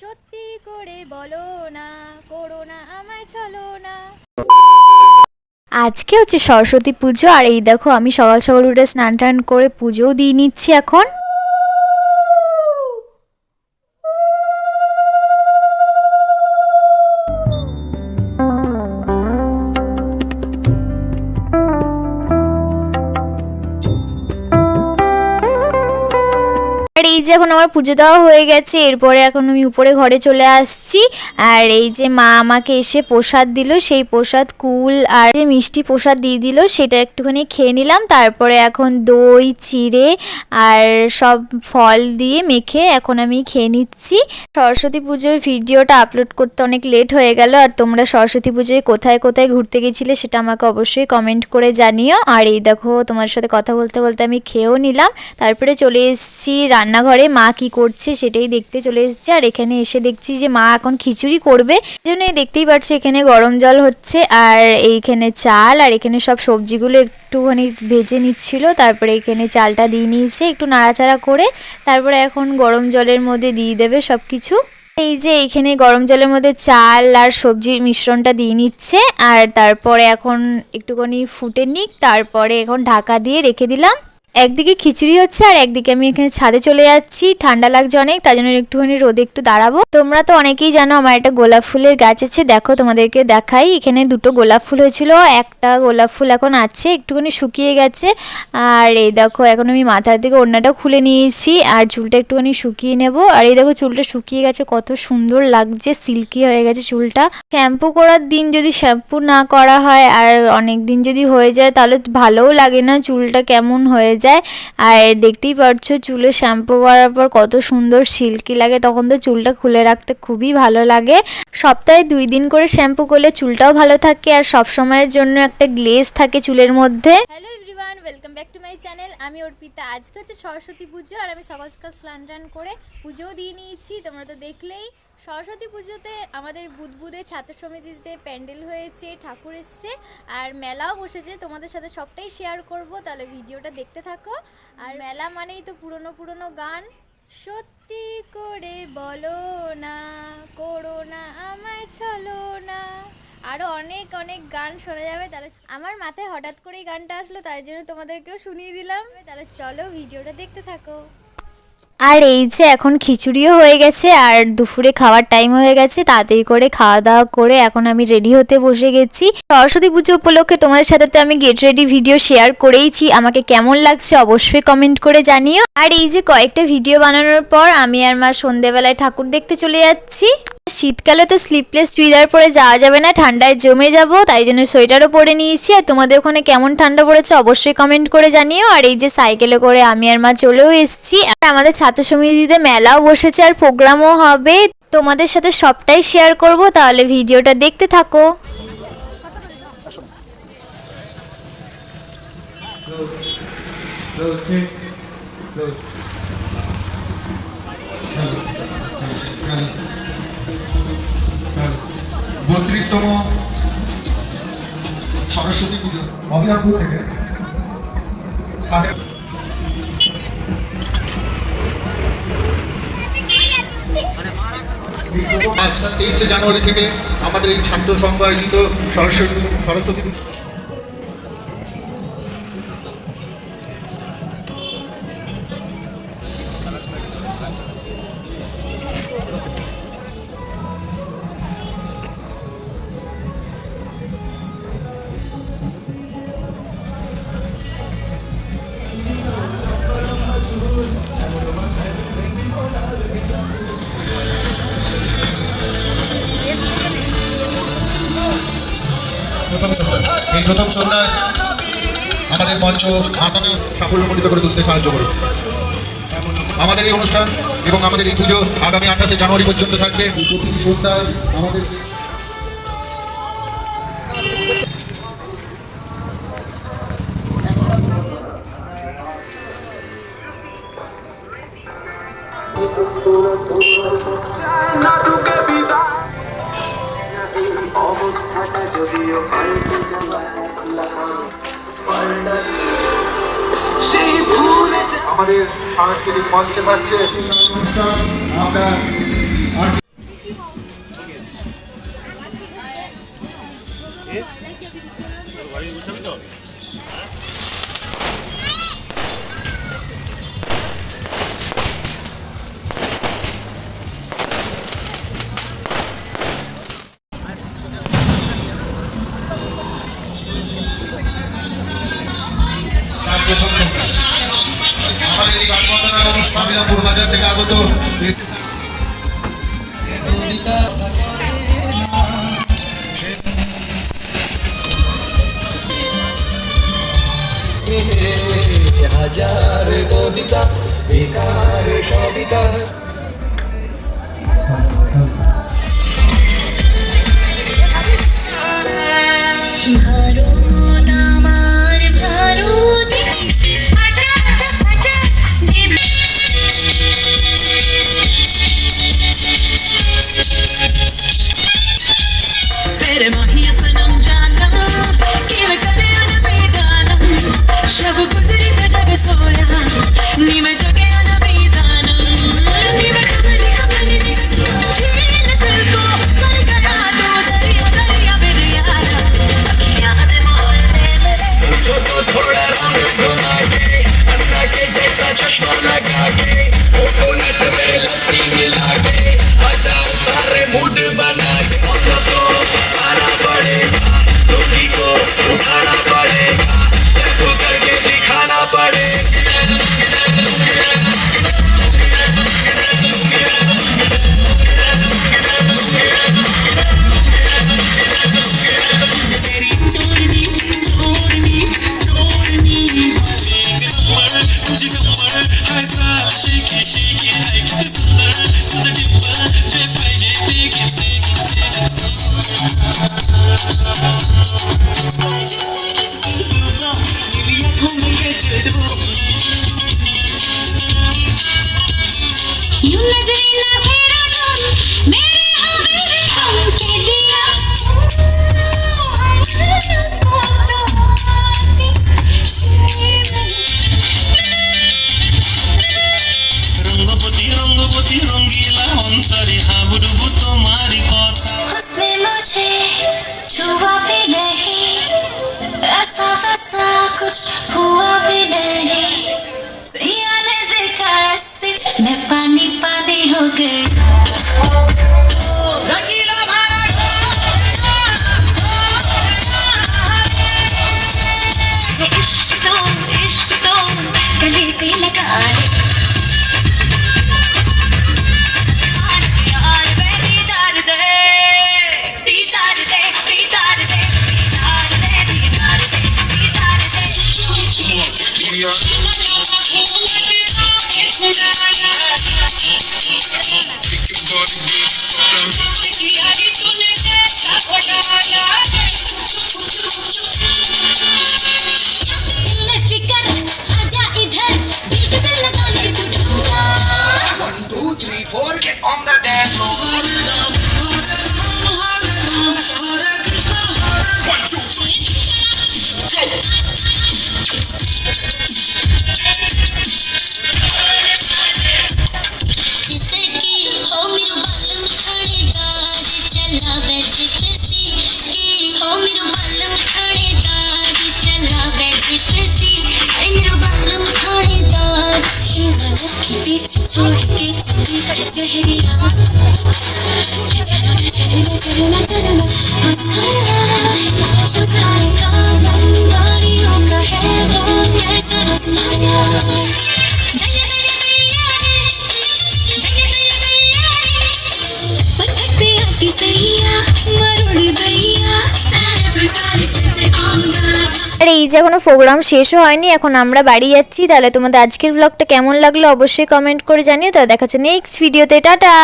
সত্যি করে বলো না, করো না, আমায় চলো না। আজকে হচ্ছে সরস্বতী পুজো, আর এই দেখো আমি সকাল সকাল উঠে স্নান টান করে পুজোও দিয়ে নিচ্ছি এখন। যে এখন আমার পুজো দেওয়া হয়ে গেছে, এরপরে এখন আমি উপরে ঘরে চলে আসছি। আর এই যে মা আমাকে এসে প্রসাদ দিল, সেই প্রসাদ কুল আর যে মিষ্টি প্রসাদ দিয়ে দিল, সেটা একটুখানি খেয়ে নিলাম। তারপরে এখন দই, চিড়ে আর সব ফল দিয়ে মেখে এখন আমি খেয়ে নিচ্ছি। সরস্বতী পুজোর ভিডিওটা আপলোড করতে অনেক লেট হয়ে গেল, আর তোমরা সরস্বতী পুজোয় কোথায় কোথায় ঘুরতে গেছিলে সেটা আমাকে অবশ্যই কমেন্ট করে জানিও। আর এই দেখো, তোমার সাথে কথা বলতে বলতে আমি খেয়েও নিলাম। তারপরে চলে এসেছি রান্নাঘরে। মা কি করছে সেটাই দেখতে চলে এসেছি। আর এখানে এসে দেখছি যে মা এখন খিচুড়ি করবে। জন্য দেখতেই পাচ্ছ এখানে গরম জল হচ্ছে। আর এইখানে চাল, আর এখানে সব সবজিগুলো একটুখানি ভেজে নিচ্ছিল। তারপরে এখানে চালটা দিয়ে নিয়েছে একটু নাড়াচাড়া করে। তারপরে এখন গরম জলের মধ্যে দিয়ে দেবে সব কিছু এই যে এইখানে গরম জলের মধ্যে চাল আর সবজির মিশ্রণটা দিয়ে নিচ্ছে। আর তারপরে এখন একটুখানি ফুটে নিক। তারপরে এখন ঢাকা দিয়ে রেখে দিলাম। একদিকে খিচুড়ি হচ্ছে আর একদিকে আমি এখানে ছাদে চলে যাচ্ছি। ঠান্ডা লাগছে অনেক তাই জন্য একটুখানি রোদে একটু দাঁড়াবো। তোমরা তো অনেকেই জানো আমার একটা গোলাপ ফুলের গাছ আছে, দেখো তোমাদেরকে দেখাই। এখানে দুটো গোলাপ ফুল হয়েছিল, একটা গোলাপ ফুল এখন আছে, একটুখানি শুকিয়ে গেছে। আর এই দেখো, এখন আমি মাথার দিকে ওড়নাটা খুলে নিয়েছি, আর চুলটা একটুখানি শুকিয়ে নেব। আর এই দেখো, চুলটা শুকিয়ে গেছে, কত সুন্দর লাগছে, সিল্কি হয়ে গেছে চুলটা। শ্যাম্পু করার দিন যদি শ্যাম্পু না করা হয়, আর অনেক দিন যদি হয়ে যায়, তাহলে ভালোও লাগে না, চুলটা কেমন হয়ে যায় আর দেখতেই পাচ্ছ চুলে শ্যাম্পু করার পর কত সুন্দর সিল্কি লাগে। তখন তো চুলটা খুলে রাখতে খুবই ভালো লাগে। সপ্তাহে দুই দিন করে শ্যাম্পু করলে চুলটাও ভালো থাকে আর সব সময়ের জন্য একটা গ্লেজ থাকে চুলের মধ্যে। Hello everyone, welcome back to my channel. আমি অর্পিতা। আজকে হচ্ছে সরস্বতী পুজো আর আমি সকাল সকাল স্নান টান করে পুজোও দিয়ে নিয়েছি। তোমরা তো দেখলেই সরস্বতী পুজোতে আমাদের বুদবুদে ছাত্র সমিতিতে প্যান্ডেল হয়েছে, ঠাকুর এসছে, আর মেলাও বসেছে। তোমাদের সাথে সবটাই শেয়ার করব, তাহলে ভিডিওটা দেখতে থাকো। আর মেলা মানেই তো পুরনো পুরনো গান। সত্যি করে বলো না, করো না, আমায় চলো না। আরও অনেক অনেক গান শোনা যাবে, তাহলে আমার মাথায় হঠাৎ করেই গানটা আসলো, তাই জন্য তোমাদেরকেও শুনিয়ে দিলাম। তাহলে চলো ভিডিওটা দেখতে থাকো। আর এই যে এখন খিচুড়িও হয়ে গেছে, আর দুপুরে খাওয়ার টাইম হয়ে গেছে, তাড়াতাড়ি করে খাওয়া দাওয়া করে এখন আমি রেডি হতে বসে গেছি। সরস্বতী পুজো উপলক্ষে তোমাদের সাথে তো আমি গেট রেডি ভিডিও শেয়ার করেইছি, আমাকে কেমন লাগছে অবশ্যই কমেন্ট করে জানিও। আর এই যে কয়েকটা ভিডিও বানানোর পর আমি আর মা সন্ধেবেলায় ঠাকুর দেখতে চলে যাচ্ছি। শীতকালে তো স্লিপলেস চুড়িদার পরে যাওয়া যাবে না ঠান্ডায় জমে যাব তাই জন্য সোয়েটারও পরে নিয়েছি আর তোমাদের ওখানে কেমন ঠান্ডা পড়েছে অবশ্যই কমেন্ট করে জানিও আর এই যে সাইকেলে করে আমি আর মা চলেও এসেছি আর আমাদের ছাত্র সমিতিতে মেলাও বসেছে আর প্রোগ্রামও হবে তোমাদের সাথে সবটাই শেয়ার করব তাহলে ভিডিওটা দেখতে থাকো বত্রিশতম সরস্বতী পুজো মহিলাপুর থেকে। আচ্ছা তেইশে জানুয়ারি থেকে আমাদের এই ছাত্র সংঘ আয়োজিত সরস্বতী সরস্বতী প্রথম সন্ধ্যায় আমাদের মঞ্চ আঁকানো সাফল্যমণ্ডিত করে তুলতে সাহায্য করুন। আমাদের এই অনুষ্ঠান এবং আমাদের এই পুজো আগামী আঠাশে জানুয়ারি পর্যন্ত থাকবে। আমাদের অবস্থাটা যদিও পাল্টে সেই ভুলে আমাদের সাংস্কৃতিক মঞ্চে পাচ্ছে। আমরা বাড়ি বসাবি আমাদের এই গানবন্দনা অনুষ্ঠান মিলাপুর বাজার থেকে আগত হাজার কবিতা বেকার সবিতা। Thank you. Okay. पीछे छोड़ के चली पर चेहरिया ज़रूर ज़रूर ज़रूर ज़रूर मुस्कुराना है जो सारे काम नारियों का है वो कैसा मुस्कुरा सैया আর এই যে এখনও প্রোগ্রাম শেষও হয়নি, এখন আমরা বাড়ি যাচ্ছি। তাহলে তোমাদের আজকের ব্লগটা কেমন লাগল অবশ্যই কমেন্ট করে জানিও। তো। দেখাচ্ছে নেক্সট ভিডিওতে টাটা